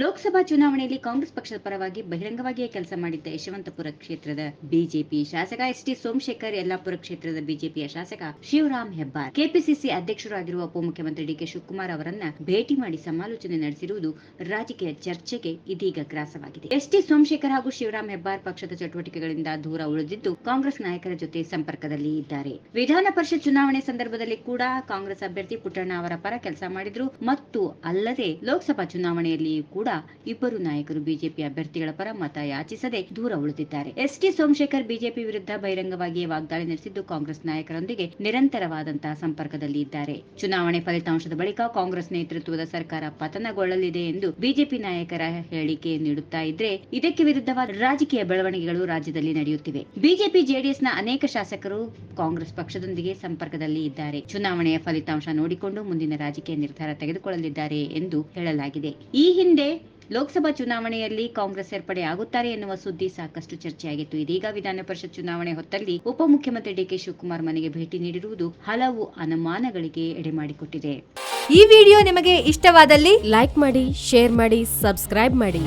ಲೋಕಸಭಾ ಚುನಾವಣೆಯಲ್ಲಿ ಕಾಂಗ್ರೆಸ್ ಪಕ್ಷದ ಪರವಾಗಿ ಬಹಿರಂಗವಾಗಿಯೇ ಕೆಲಸ ಮಾಡಿದ್ದ ಯಶವಂತಪುರ ಕ್ಷೇತ್ರದ ಬಿಜೆಪಿ ಶಾಸಕ ಎಸ್ ಟಿ ಸೋಮಶೇಖರ್ ಯಲ್ಲಾಪುರ ಕ್ಷೇತ್ರದ ಬಿಜೆಪಿಯ ಶಾಸಕ ಶಿವರಾಮ್ ಹೆಬ್ಬಾರ್. ಕೆಪಿಸಿಸಿ ಅಧ್ಯಕ್ಷರಾಗಿರುವ ಉಪಮುಖ್ಯಮಂತ್ರಿ ಡಿಕೆ ಶಿವಕುಮಾರ್ ಅವರನ್ನ ಭೇಟಿ ಮಾಡಿ ಸಮಾಲೋಚನೆ ನಡೆಸಿರುವುದು ರಾಜಕೀಯ ಚರ್ಚೆಗೆ ಇದೀಗ ಗ್ರಾಸವಾಗಿದೆ. ಎಸ್ ಟಿ ಸೋಮಶೇಖರ್ ಹಾಗೂ ಶಿವರಾಮ್ ಹೆಬ್ಬಾರ್ ಪಕ್ಷದ ಚಟುವಟಿಕೆಗಳಿಂದ ದೂರ ಉಳಿದಿದ್ದು ಕಾಂಗ್ರೆಸ್ ನಾಯಕರ ಜೊತೆ ಸಂಪರ್ಕದಲ್ಲಿ ಇದ್ದಾರೆ. ವಿಧಾನ ಪರಿಷತ್ ಚುನಾವಣೆ ಸಂದರ್ಭದಲ್ಲಿ ಕೂಡ ಕಾಂಗ್ರೆಸ್ ಅಭ್ಯರ್ಥಿ ಪುಟ್ಟಣ್ಣ ಅವರ ಪರ ಕೆಲಸ ಮಾಡಿದ್ರು. ಮತ್ತು ಅಲ್ಲದೆ ಲೋಕಸಭಾ ಚುನಾವಣೆಯಲ್ಲಿ ಕೂಡ ಇಬ್ಬರು ನಾಯಕರು ಬಿಜೆಪಿ ಅಭ್ಯರ್ಥಿಗಳ ಪರ ಮತ ಯಾಚಿಸದೆ ದೂರ ಉಳಿದಿದ್ದಾರೆ. ಎಸ್ ಟಿ ಸೋಮಶೇಖರ್ ಬಿಜೆಪಿ ವಿರುದ್ಧ ಬಹಿರಂಗವಾಗಿಯೇ ವಾಗ್ದಾಳಿ ನಡೆಸಿದ್ದು ಕಾಂಗ್ರೆಸ್ ನಾಯಕರೊಂದಿಗೆ ನಿರಂತರವಾದಂತಹ ಸಂಪರ್ಕದಲ್ಲಿ ಇದ್ದಾರೆ. ಚುನಾವಣೆ ಫಲಿತಾಂಶದ ಬಳಿಕ ಕಾಂಗ್ರೆಸ್ ನೇತೃತ್ವದ ಸರ್ಕಾರ ಪತನಗೊಳ್ಳಲಿದೆ ಎಂದು ಬಿಜೆಪಿ ನಾಯಕರ ಹೇಳಿಕೆ ನೀಡುತ್ತಾ ಇದ್ರೆ ಇದಕ್ಕೆ ವಿರುದ್ಧವಾದ ರಾಜಕೀಯ ಬೆಳವಣಿಗೆಗಳು ರಾಜ್ಯದಲ್ಲಿ ನಡೆಯುತ್ತಿವೆ. ಬಿಜೆಪಿ, ಜೆಡಿಎಸ್ನ ಅನೇಕ ಶಾಸಕರು ಕಾಂಗ್ರೆಸ್ ಪಕ್ಷದೊಂದಿಗೆ ಸಂಪರ್ಕದಲ್ಲಿ ಇದ್ದಾರೆ. ಚುನಾವಣೆಯ ಫಲಿತಾಂಶ ನೋಡಿಕೊಂಡು ಮುಂದಿನ ರಾಜಕೀಯ ನಿರ್ಧಾರ ತೆಗೆದುಕೊಳ್ಳಲಿದ್ದಾರೆ ಎಂದು ಹೇಳಲಾಗಿದೆ. ಈ ಹಿಂದೆ ಲೋಕಸಭಾ ಚುನಾವಣೆಯಲ್ಲಿ ಕಾಂಗ್ರೆಸ್ ಸೇರ್ಪಡೆ ಆಗುತ್ತಾರೆ ಎನ್ನುವ ಸುದ್ದಿ ಸಾಕಷ್ಟು ಚರ್ಚೆಯಾಗಿತ್ತು. ಇದೀಗ ವಿಧಾನ ಪರಿಷತ್ ಚುನಾವಣೆ ಹೊತ್ತಲ್ಲಿ ಉಪಮುಖ್ಯಮಂತ್ರಿ ಡಿಕೆ ಶಿವಕುಮಾರ್ ಮನೆಗೆ ಭೇಟಿ ನೀಡಿರುವುದು ಹಲವು ಅನುಮಾನಗಳಿಗೆ ಎಡೆ ಮಾಡಿಕೊಟ್ಟಿದೆ. ಈ ವಿಡಿಯೋ ನಿಮಗೆ ಇಷ್ಟವಾದಲ್ಲಿ ಲೈಕ್ ಮಾಡಿ, ಶೇರ್ ಮಾಡಿ, ಸಬ್ಸ್ಕ್ರೈಬ್ ಮಾಡಿ.